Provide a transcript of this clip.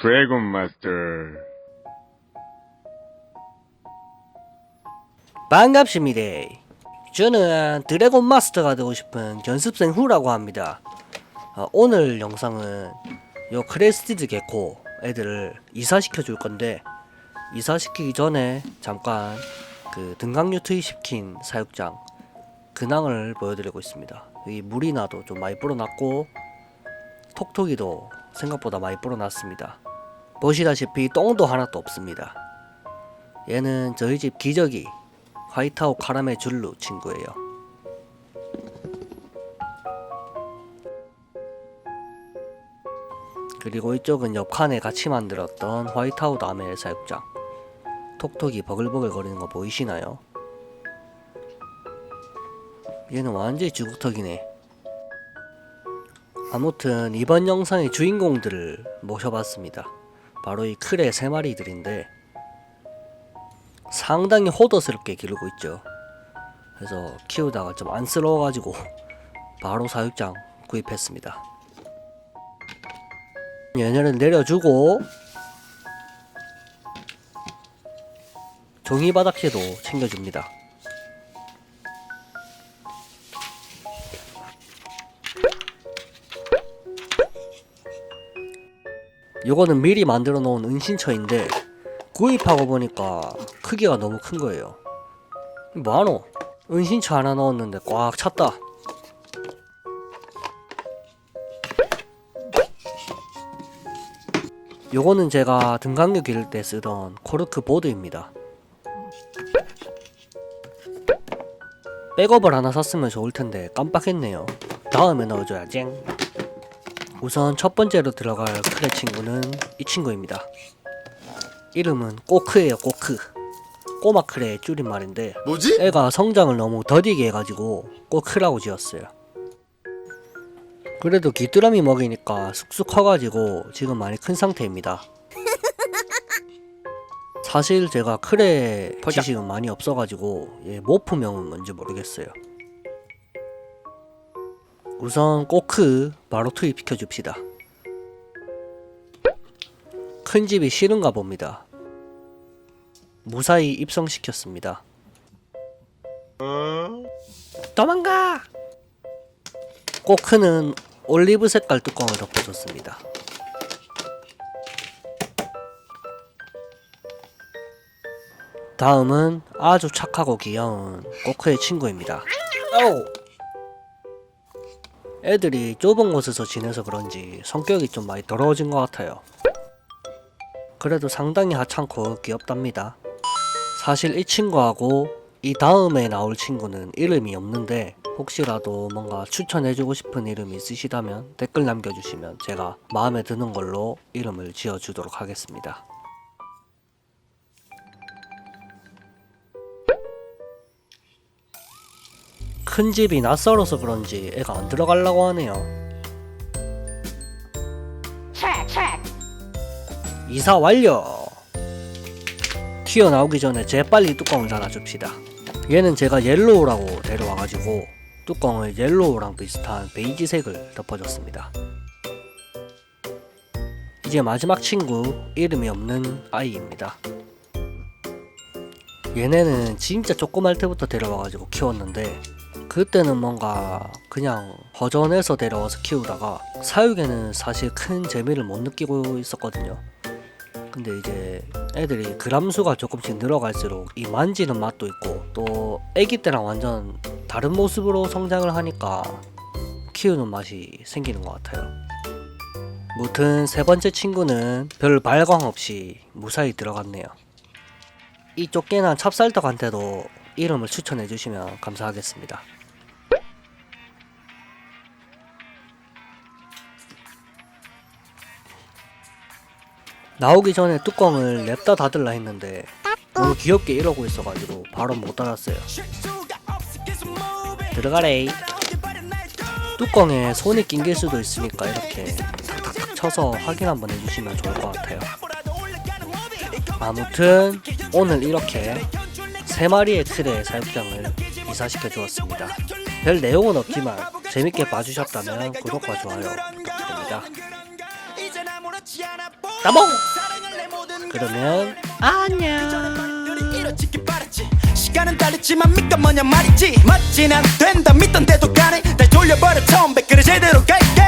드래곤 마스터. 반갑습니다. 저는 드래곤 마스터가 되고 싶은 연습생 후라고 합니다. 어, 오늘 영상은 요 크레스티드 개코 애들을 이사시켜 줄 건데 이사시키기 전에 잠깐 그 등강류 투입시킨 사육장 근황을 보여드리고 있습니다. 이 물이 나도 좀 많이 불어났고 톡톡이도 생각보다 많이 불어났습니다. 보시다시피 똥도 하나도 없습니다. 얘는 저희 집 기저귀 화이트아웃 카라멜 줄루 친구예요. 그리고 이쪽은 옆 칸에 같이 만들었던 화이트아웃 아멜 사육장. 톡톡이 버글버글 거리는 거 보이시나요? 얘는 완전히 주걱턱이네. 아무튼 이번 영상의 주인공들을 모셔봤습니다. 바로 이 크레 세 마리들인데 상당히 호더스럽게 기르고 있죠. 그래서 키우다가 좀 안쓰러워가지고 바로 사육장 구입했습니다. 얘네를 내려주고 종이 바닥재도 챙겨줍니다. 요거는 미리 만들어 놓은 은신처인데 구입하고 보니까 크기가 너무 큰 거예요. 뭐하노? 은신처 하나 넣었는데 꽉 찼다. 요거는 제가 등강류 기를 때 쓰던 코르크 보드입니다. 백업을 하나 샀으면 좋을 텐데 깜빡했네요. 다음에 넣어줘야 쟁. 우선 첫 번째로 들어갈 크레 친구는 이 친구입니다. 이름은 꼬크예요 꼬크. 꼬마 크레의 줄임말인데 뭐지? 애가 성장을 너무 더디게 해가지고 꼬크라고 지었어요. 그래도 귀뚜라미 먹이니까 쑥쑥 커가지고 지금 많이 큰 상태입니다. 사실 제가 크레 지식은 많이 없어가지고 얘 모프명은 뭔지 모르겠어요 우선 꼬크 바로 투입시켜 줍시다 큰 집이 싫은가 봅니다. 무사히 입성시켰습니다. 도망가! 꼬크는 올리브 색깔 뚜껑을 덮어줬습니다. 다음은 아주 착하고 귀여운 꼬크의 친구입니다. 애들이 좁은 곳에서 지내서 그런지 성격이 좀 많이 더러워진 것 같아요. 그래도 상당히 하찮고 귀엽답니다. 사실 이 친구하고 이 다음에 나올 친구는 이름이 없는데 혹시라도 뭔가 추천해주고 싶은 이름이 있으시다면 댓글 남겨주시면 제가 마음에 드는 걸로 이름을 지어주도록 하겠습니다. 큰 집이 낯설어서 그런지 애가 안 들어가려고 하네요. 이사 완료! 튀어나오기 전에 재빨리 뚜껑을 닫아줍시다. 얘는 제가 옐로우라고 데려와가지고 뚜껑을 옐로우랑 비슷한 베이지색을 덮어줬습니다. 이제 마지막 친구 이름이 없는 아이입니다. 얘네는 진짜 조그말 때부터 데려와가지고 키웠는데 그때는 뭔가 그냥 허전해서 데려와서 키우다가 사육에는 사실 큰 재미를 못 느끼고 있었거든요. 근데 이제 애들이 그람수가 조금씩 늘어갈수록 이 만지는 맛도 있고 또 애기 때랑 완전 다른 모습으로 성장을 하니까 키우는 맛이 생기는 것 같아요. 무튼 세 번째 친구는 별 발광 없이 무사히 들어갔네요. 이 쫓겨난 찹쌀떡한테도 이름을 추천해 주시면 감사하겠습니다. 나오기 전에 뚜껑을 냅다 닫을라 했는데 너무 귀엽게 이러고 있어가지고 바로 못 닫았어요. 들어가래. 뚜껑에 손이 낑길 수도 있으니까 이렇게 탁탁탁 쳐서 확인 한번 해주시면 좋을 것 같아요. 아무튼 오늘 이렇게 세 마리의 틀의 사육장을 이사시켜 주었습니다. 별 내용은 없지만 재밌게 봐주셨다면 구독과 좋아요 부탁드립니다. 따봉 그러면 안녕. 바랐지. 시간은 달렸지만 믿건 뭐냐 말이지. 멋진 안 된다. 믿던 대도 가네. 날 돌려버려. 처음 백 그래 제대로 갈게